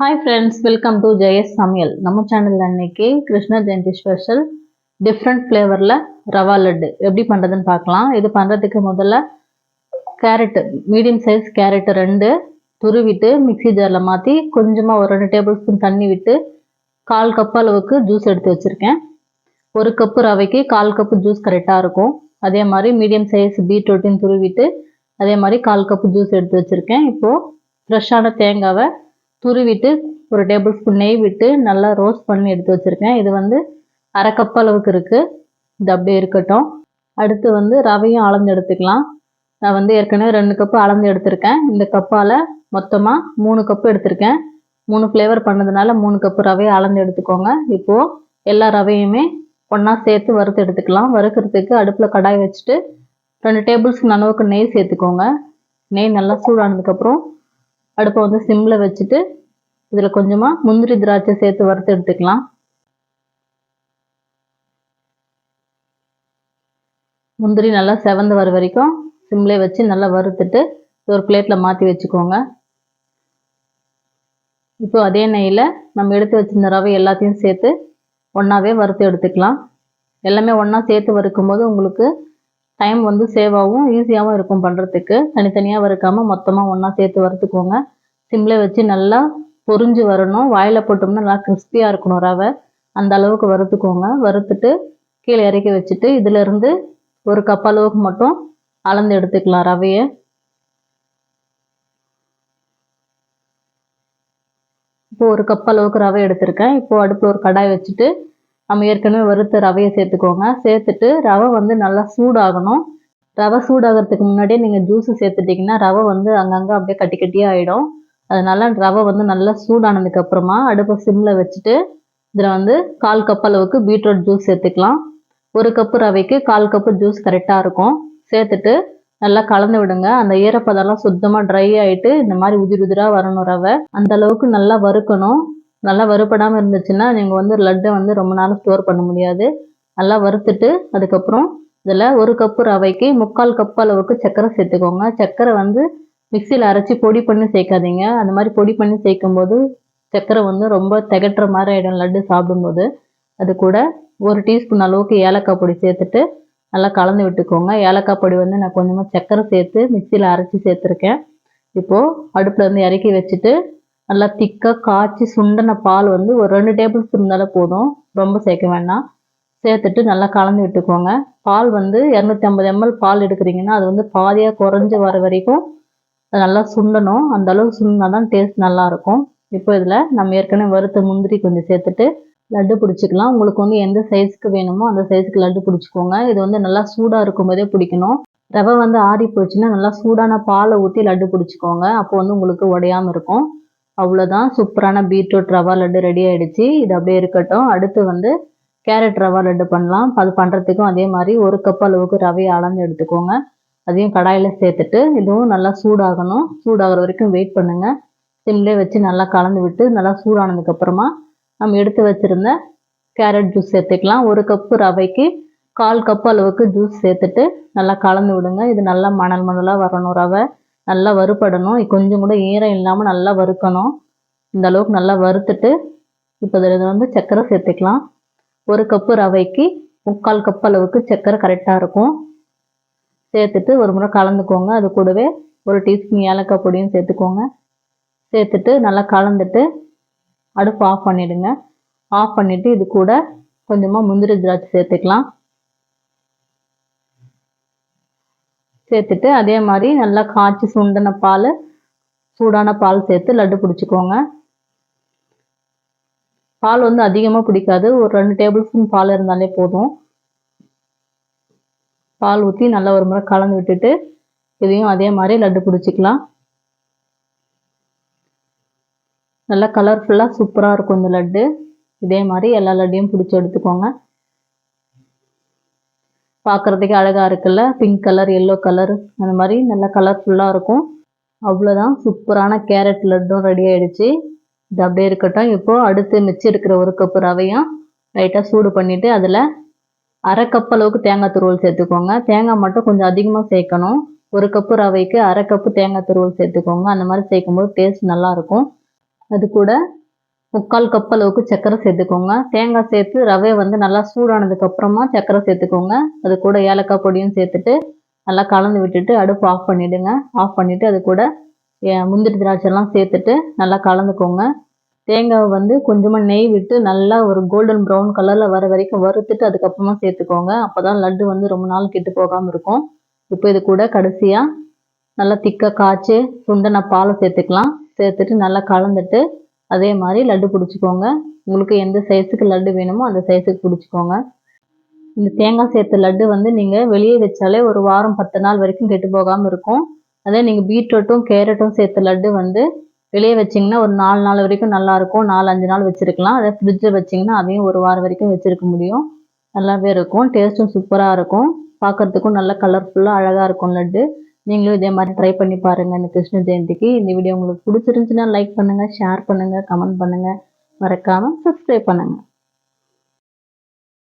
Hi friends welcome to Jaya's சமையல் நம்ம சேனலில் அன்னைக்கு கிருஷ்ண ஜெயந்தி ஸ்பெஷல் டிஃப்ரெண்ட் ஃப்ளேவரில் ரவா லட்டு. எப்படி பண்ணுறதுன்னு பார்க்கலாம். இது பண்ணுறதுக்கு முதல்ல கேரட்டு மீடியம் சைஸ் கேரட்டு ரெண்டு துருவிட்டு மிக்ஸி ஜாரில் மாற்றி கொஞ்சமாக ஒரு ரெண்டு டேபிள் ஸ்பூன் தண்ணி விட்டு கால் கப் அளவுக்கு ஜூஸ் எடுத்து வச்சுருக்கேன். ஒரு கப்பு ரவைக்கு கால் கப்பு ஜூஸ் கரெக்டாக இருக்கும். அதே மாதிரி மீடியம் சைஸ் பீட்ரூட்டையும் துருவிட்டு அதே மாதிரி கால் கப்பு ஜூஸ் எடுத்து வச்சுருக்கேன். இப்போது ஃப்ரெஷ்ஷான தேங்காவை துருவிட்டு ஒரு டேபிள் ஸ்பூன் நெய் விட்டு நல்லா ரோஸ்ட் பண்ணி எடுத்து வச்சுருக்கேன். இது வந்து அரை கப் அளவுக்கு இருக்குது இது அப்படியே இருக்கட்டும். அடுத்து வந்து ரவையும் அளந்து எடுத்துக்கலாம். நான் வந்து ஏற்கனவே ரெண்டு கப்பு அளந்து எடுத்திருக்கேன். இந்த கப்பால் மொத்தமாக மூணு கப்பு எடுத்திருக்கேன். மூணு ஃப்ளேவர் பண்ணதுனால மூணு கப்பு ரவையை அளந்து எடுத்துக்கோங்க. இப்போது எல்லா ரவையுமே ஒன்றா சேர்த்து வறுத்து எடுத்துக்கலாம். வறுக்கிறதுக்கு அடுப்பில் கடாய் வச்சுட்டு ரெண்டு டேபிள் ஸ்பூன் அளவுக்கு நெய் சேர்த்துக்கோங்க. நெய் நல்லா சூடானதுக்கப்புறம் அடுப்பை வந்து சிம்மில் வச்சுட்டு இதில் கொஞ்சமாக முந்திரி திராட்சை சேர்த்து வறுத்து எடுத்துக்கலாம். முந்திரி நல்லா செவந்து வர வரைக்கும் சிம்லேயே வச்சு நல்லா வறுத்துட்டு ஒரு பிளேட்டில் மாற்றி வச்சுக்கோங்க. இப்போ அதே நெய்யில் நம்ம எடுத்து வச்சிருந்த ரவை எல்லாத்தையும் சேர்த்து ஒன்றாவே வறுத்து எடுத்துக்கலாம். எல்லாமே ஒன்றா சேர்த்து வறுக்கும்போது உங்களுக்கு டைம் வந்து சேவ் ஆகும் ஈஸியாகவும் இருக்கும் பண்ணுறதுக்கு தனித்தனியாக வறுக்காமல் மொத்தமாக ஒன்றா சேர்த்து வறுத்துக்கோங்க. சிம்மில் வச்சு நல்லா பொறிஞ்சு வரணும். வாயில் போட்டோம்னா நல்லா கிறிஸ்பியாக இருக்கணும் ரவை. அந்த அளவுக்கு வறுத்துக்கோங்க. வறுத்துட்டு கீழே இறக்கி வச்சுட்டு இதிலேருந்து ஒரு கப் அளவுக்கு மட்டும் அளந்து எடுத்துக்கலாம் ரவையை. இப்போ ஒரு கப் அளவுக்கு ரவை எடுத்திருக்கேன். இப்போது அடுப்பில் ஒரு கடாய் வச்சுட்டு நம்ம ஏற்கனவே வறுத்த ரவையை சேர்த்துக்கோங்க. சேர்த்துட்டு ரவை வந்து நல்லா சூடாகணும். ரவை சூடாகிறதுக்கு முன்னாடியே நீங்கள் ஜூஸு சேர்த்துட்டிங்கன்னா ரவை வந்து அங்கங்கே அப்படியே கட்டி கட்டியாக ஆகிடும் அதனால ரவை வந்து நல்லா சூடானதுக்கு அப்புறமா அடுப்பை சிம்மில் வச்சுட்டு இதில் வந்து கால் கப் அளவுக்கு பீட்ரூட் ஜூஸ் சேர்த்துக்கலாம். ஒரு கப்பு ரவைக்கு கால் கப்பு ஜூஸ் கரெக்டாக இருக்கும். சேர்த்துட்டு நல்லா கலந்து விடுங்க. அந்த ஈரப்பதெல்லாம் சுத்தமாக ட்ரை ஆகிட்டு இந்த மாதிரி உதிர் உதிராக வரணும் ரவை. அந்த அளவுக்கு நல்லா வறுக்கணும். நல்லா வறுப்படாமல் இருந்துச்சுன்னா நீங்கள் வந்து லட்டை வந்து ரொம்ப நாள் ஸ்டோர் பண்ண முடியாது. நல்லா வறுத்துட்டு அதுக்கப்புறம் இதில் ஒரு கப்பு ரவைக்கு முக்கால் கப் அளவுக்கு சர்க்கரை சேர்த்துக்கோங்க. சர்க்கரை வந்து மிக்சியில் அரைச்சி பொடி பண்ணி சேர்க்காதீங்க. அந்த மாதிரி பொடி பண்ணி சேர்க்கும்போது சர்க்கரை வந்து ரொம்ப திகட்டுற மாதிரி ஆகிடும் லட்டு சாப்பிடும்போது. அது கூட ஒரு டீஸ்பூன் அளவுக்கு ஏலக்காய் பொடி சேர்த்துட்டு நல்லா கலந்து விட்டுக்கோங்க. ஏலக்காய் பொடி வந்து நான் கொஞ்சமாக சர்க்கரை சேர்த்து மிக்சியில் அரைச்சி சேர்த்துருக்கேன். இப்போது அடுப்பில் வந்து இறக்கி வச்சுட்டு நல்லா திக்காக காய்ச்சி சுண்டன பால் வந்து ஒரு ரெண்டு டேபிள் ஸ்பூன் இருந்தாலும் போதும். ரொம்ப சேர்க்க வேண்டாம். சேர்த்துட்டு நல்லா கலந்து விட்டுக்கோங்க. பால் வந்து இரநூத்தி ஐம்பது எம்எல் பால் எடுக்கிறீங்கன்னா அது வந்து பாதியாக குறைஞ்சி வர வரைக்கும் அது நல்லா சுண்டணும். அந்த அளவு சுண்டினா தான் டேஸ்ட் நல்லாயிருக்கும். இப்போ இதில் நம்ம ஏற்கனவே வறுத்த முந்திரி கொஞ்சம் சேர்த்துட்டு லட்டு பிடிச்சிக்கலாம். உங்களுக்கு வந்து எந்த சைஸ்க்கு வேணுமோ அந்த சைஸ்க்கு லட்டு பிடிச்சிக்கோங்க. இது வந்து நல்லா சூடாக இருக்கும்போதே பிடிக்கணும். ரவை வந்து ஆறி போச்சுன்னா நல்லா சூடான பாலை ஊற்றி லட்டு பிடிச்சிக்கோங்க. அப்போ வந்து உங்களுக்கு உடையாமல் இருக்கும். அவ்வளோதான் சூப்பரான பீட்ரூட் ரவா லட்டு ரெடி ஆகிடுச்சு இது அப்படியே இருக்கட்டும். அடுத்து வந்து கேரட் ரவா லட்டு பண்ணலாம். அது பண்ணுறதுக்கும் அதே மாதிரி ஒரு கப் அளவுக்கு ரவையை அளந்து எடுத்துக்கோங்க. அதையும் கடாயில் சேர்த்துட்டு இதுவும் நல்லா சூடாகணும். சூடாகிற வரைக்கும் வெயிட் பண்ணுங்கள் சிம்லே வச்சு நல்லா கலந்து விட்டு நல்லா சூடானதுக்கப்புறமா நம்ம எடுத்து வச்சுருந்த கேரட் ஜூஸ் சேர்த்துக்கலாம். ஒரு கப்பு ரவைக்கு கால் கப் அளவுக்கு ஜூஸ் சேர்த்துட்டு நல்லா கலந்து விடுங்க. இது நல்லா மணல் மணலாக வரணும் ரவை. நல்லா வறுபடணும். கொஞ்சம் கூட ஈரம் இல்லாமல் நல்லா வறுக்கணும். இந்த அளவுக்கு நல்லா வறுத்துட்டு இப்போ இதில் வந்து சர்க்கரை சேர்த்துக்கலாம். ஒரு கப்பு ரவைக்கு முக்கால் கப் அளவுக்கு சர்க்கரை கரெக்டாக இருக்கும். சேர்த்துட்டு ஒரு முறை கலந்துக்கோங்க. அது கூடவே ஒரு டீஸ்பூன் ஏலக்காய் பொடியும் சேர்த்துக்கோங்க. சேர்த்துட்டு நல்லா கலந்துட்டு அடுப்பு ஆஃப் பண்ணிவிடுங்க ஆஃப் பண்ணிவிட்டு இது கூட கொஞ்சமாக முந்திரி திராட்சை சேர்த்துக்கலாம். சேர்த்துட்டு அதே மாதிரி நல்லா காய்ச்சி சுண்டன பால் சூடான பால் சேர்த்து லட்டு பிடிச்சிக்கோங்க. பால் வந்து அதிகமாக பிடிக்காது. ஒரு ரெண்டு டேபிள் ஸ்பூன் பால் இருந்தாலே போதும். பால் ஊற்றி நல்லா ஒரு முறை கலந்து விட்டுட்டு இதையும் அதே மாதிரி லட்டு பிடிச்சிக்கலாம். நல்லா கலர்ஃபுல்லாக சூப்பராக இருக்கும் இந்த லட்டு. இதே மாதிரி எல்லா லட்டையும் பிடிச்சி எடுத்துக்கோங்க. பார்க்குறதுக்கு அழகாக இருக்குல்ல? பிங்க் கலர் எல்லோ கலர் அந்த மாதிரி நல்லா கலர்ஃபுல்லாக இருக்கும். அவ்வளோதான் சூப்பரான கேரட் லட்டும் ரெடி ஆகிடுச்சு இது அப்படியே இருக்கட்டும். இப்போது அடுத்து மிச்சம் இருக்கிற ஒரு கப்பு ரவையும் லைட்டாக சூடு பண்ணிவிட்டு அதில் அரை கப் அளவுக்கு தேங்காய் துருவல் சேர்த்துக்கோங்க. தேங்காய் மட்டும் கொஞ்சம் அதிகமாக சேர்க்கணும். ஒரு கப்பு ரவைக்கு அரை கப்பு தேங்காய் துருவல் சேர்த்துக்கோங்க. அந்த மாதிரி சேர்க்கும்போது டேஸ்ட் நல்லாயிருக்கும் அது கூட முக்கால் கப் அளவுக்கு சர்க்கரை சேர்த்துக்கோங்க. தேங்காய் சேர்த்து ரவை வந்து நல்லா சூடானதுக்கு அப்புறமா சர்க்கரை சேர்த்துக்கோங்க. அது கூட ஏலக்காய் பொடியும் சேர்த்துட்டு நல்லா கலந்து விட்டுட்டு அடுப்பு ஆஃப் பண்ணிவிடுங்க ஆஃப் பண்ணிவிட்டு அது கூட ஏ- முந்திரி திராட்சைலாம் சேர்த்துட்டு நல்லா கலந்துக்கோங்க. தேங்காவை வந்து கொஞ்சமாக நெய் விட்டு நல்லா ஒரு கோல்டன் ப்ரௌன் கலரில் வர வரைக்கும் வறுத்துட்டு அதுக்கப்புறமா சேர்த்துக்கோங்க. அப்போ தான் லட்டு வந்து ரொம்ப நாள் கெட்டு போகாமல் இருக்கும். இப்போ இது கூட கடைசியாக நல்லா திக்காக காய்ச்சி சுண்டன பாலை சேர்த்துக்கலாம். சேர்த்துட்டு நல்லா கலந்துட்டு அதே மாதிரி லட்டு பிடிச்சிக்கோங்க. உங்களுக்கு எந்த சைஸுக்கு லட்டு வேணுமோ அந்த சைஸுக்கு பிடிச்சிக்கோங்க. இந்த தேங்காய் சேர்த்த லட்டு வந்து நீங்கள் வெளியே வச்சாலே ஒரு வாரம் பத்து நாள் வரைக்கும் கெட்டு போகாமல் இருக்கும். அதே நீங்கள் பீட்ரூட்டும் கேரட்டும் சேர்த்த லட்டு வந்து வெளியே வச்சிங்கன்னா ஒரு நாலு நாள் வரைக்கும் நல்லா இருக்கும். நாலு அஞ்சு நாள் வச்சுருக்கலாம். அதே ஃப்ரிட்ஜில் வச்சிங்கன்னா அதையும் ஒரு வாரம் வரைக்கும் வச்சுருக்க முடியும். நல்லாவே இருக்கும். டேஸ்ட்டும் சூப்பராக இருக்கும். பார்க்கறதுக்கும் நல்லா கலர்ஃபுல்லாக அழகாக இருக்கும் லட்டு. நீங்களும் இதே மாதிரி ட்ரை பண்ணி பாருங்கள் இந்த கிருஷ்ண ஜெயந்திக்கு. இந்த வீடியோ உங்களுக்கு பிடிச்சிருந்துச்சுன்னா லைக் பண்ணுங்கள் ஷேர் பண்ணுங்கள் கமெண்ட் பண்ணுங்கள் மறக்காமல் சப்ஸ்கிரைப் பண்ணுங்கள்